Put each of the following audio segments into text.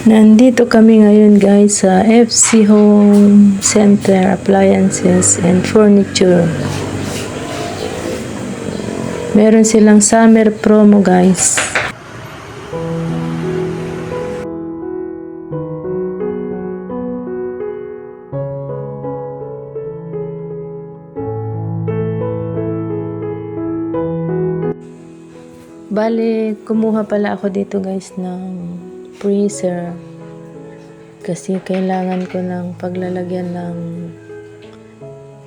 Nandito kami ngayon guys sa FC Home Center Appliances and Furniture. Meron silang summer promo guys. Bale, kumuha pala ako dito guys ng freezer. Kasi kailangan ko ng paglalagyan ng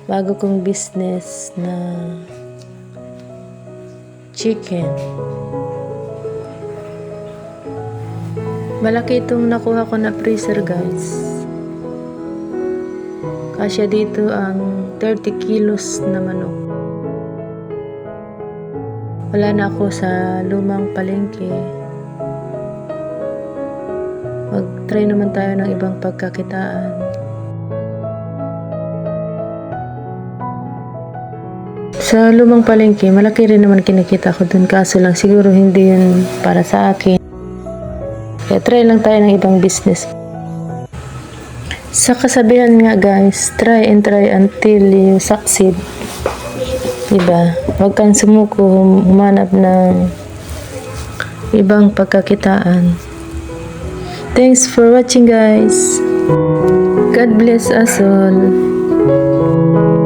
bago kong business na chicken. Malaki itong nakuha ko na freezer guys. Kasya dito ang 30 kilos na manok. Wala na ako sa lumang palengke. Mag-try naman tayo ng ibang pagkakitaan. Sa lumang palengke, malaki rin naman kinikita ko dun. Kaso lang siguro hindi yun para sa akin. Kaya try lang tayo ng ibang business. Sa kasabihan nga guys, try and try until you succeed. Diba? Huwag kang sumuko, hum- humanap ng ibang pagkakitaan. Thanks for watching guys. God bless us all.